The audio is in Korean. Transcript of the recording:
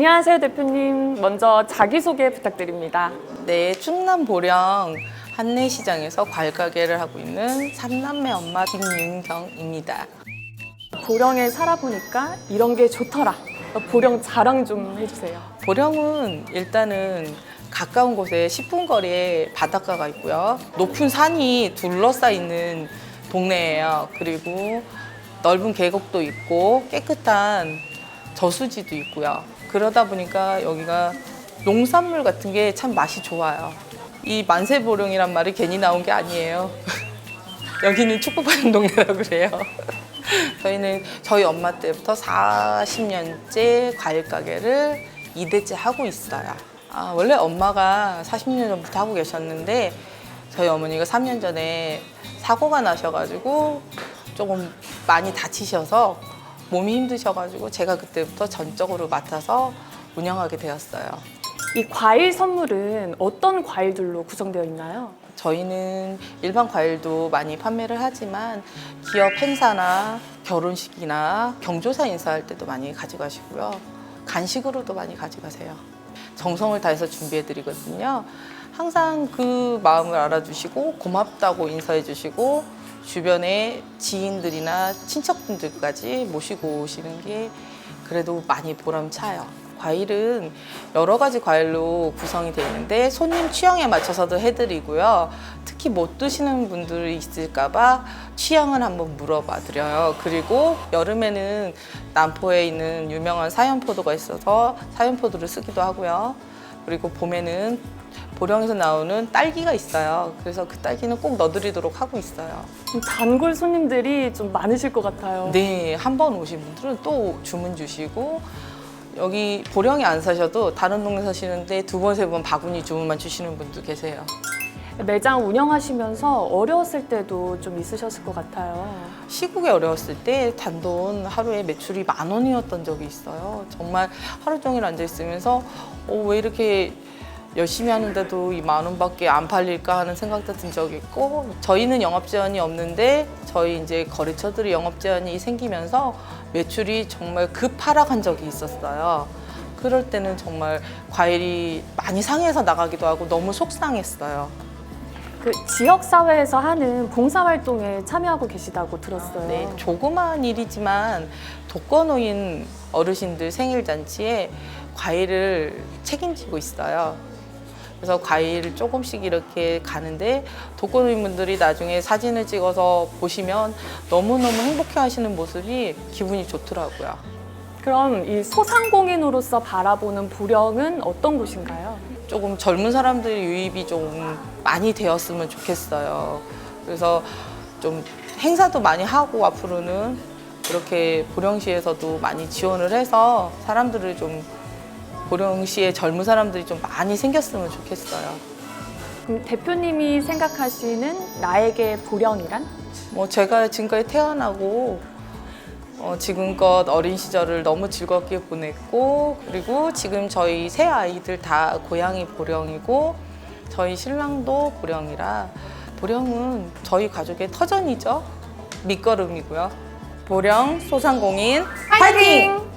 안녕하세요, 대표님. 먼저 자기소개 부탁드립니다. 네, 충남 보령 한내시장에서 과일 가게를 하고 있는 삼남매 엄마 김윤경입니다. 보령에 살아보니까 이런 게 좋더라. 보령 자랑 좀 해주세요. 보령은 일단은 가까운 곳에 10분 거리에 바닷가가 있고요. 높은 산이 둘러싸여 있는 동네예요. 그리고 넓은 계곡도 있고 깨끗한 저수지도 있고요. 그러다 보니까 여기가 농산물 같은 게 참 맛이 좋아요. 이 만세보령이란 말이 괜히 나온 게 아니에요. 여기는 축복받는 동네라고 그래요. 저희는 저희 엄마 때부터 40년째 과일 가게를 2대째 하고 있어요. 아, 원래 엄마가 40년 전부터 하고 계셨는데 저희 어머니가 3년 전에 사고가 나셔가지고 조금 많이 다치셔서 몸이 힘드셔가지고 제가 그때부터 전적으로 맡아서 운영하게 되었어요. 이 과일 선물은 어떤 과일들로 구성되어 있나요? 저희는 일반 과일도 많이 판매를 하지만 기업 행사나 결혼식이나 경조사 인사할 때도 많이 가져가시고요. 간식으로도 많이 가져가세요. 정성을 다해서 준비해 드리거든요. 항상 그 마음을 알아주시고 고맙다고 인사해 주시고 주변에 지인들이나 친척분들까지 모시고 오시는 게 그래도 많이 보람차요. 과일은 여러 가지 과일로 구성이 되어 있는데 손님 취향에 맞춰서도 해드리고요. 특히 못 드시는 분들이 있을까봐 취향을 한번 물어봐 드려요. 그리고 여름에는 남포에 있는 유명한 사연포도가 있어서 사연포도를 쓰기도 하고요. 그리고 봄에는 보령에서 나오는 딸기가 있어요. 그래서 그 딸기는 꼭 넣어드리도록 하고 있어요. 좀 단골 손님들이 좀 많으실 것 같아요. 네, 한 번 오신 분들은 또 주문 주시고 여기 보령에 안 사셔도 다른 동네 사시는데 두 번, 세 번 바구니 주문만 주시는 분도 계세요. 매장 운영하시면서 어려웠을 때도 좀 있으셨을 것 같아요. 시국이 어려웠을 때 단돈 하루에 매출이 만 원이었던 적이 있어요. 정말 하루 종일 앉아 있으면서 어, 왜 이렇게 열심히 하는데도 이 만 원밖에 안 팔릴까 하는 생각도 든 적이 있고 저희는 영업 제한이 없는데 저희 이제 거래처들이 영업 제한이 생기면서 매출이 정말 급 하락한 적이 있었어요. 그럴 때는 정말 과일이 많이 상해서 나가기도 하고 너무 속상했어요. 그 지역 사회에서 하는 봉사 활동에 참여하고 계시다고 들었어요. 네, 조그마한 일이지만 독거노인 어르신들 생일 잔치에 과일을 책임지고 있어요. 그래서 과일을 조금씩 이렇게 가는데 독거노인분들이 나중에 사진을 찍어서 보시면 너무너무 행복해 하시는 모습이 기분이 좋더라고요. 그럼 이 소상공인으로서 바라보는 보령은 어떤 곳인가요? 조금 젊은 사람들 유입이 좀 많이 되었으면 좋겠어요. 그래서 좀 행사도 많이 하고 앞으로는 이렇게 보령시에서도 많이 지원을 해서 사람들을 좀 보령시의 젊은 사람들이 좀 많이 생겼으면 좋겠어요. 그럼 대표님이 생각하시는 나에게 보령이란? 뭐 제가 지금까지 태어나고 어, 지금껏 어린 시절을 너무 즐겁게 보냈고 그리고 지금 저희 세 아이들 다 고향이 보령이고 저희 신랑도 보령이라 보령은 저희 가족의 터전이죠 밑거름이고요 보령 소상공인 화이팅!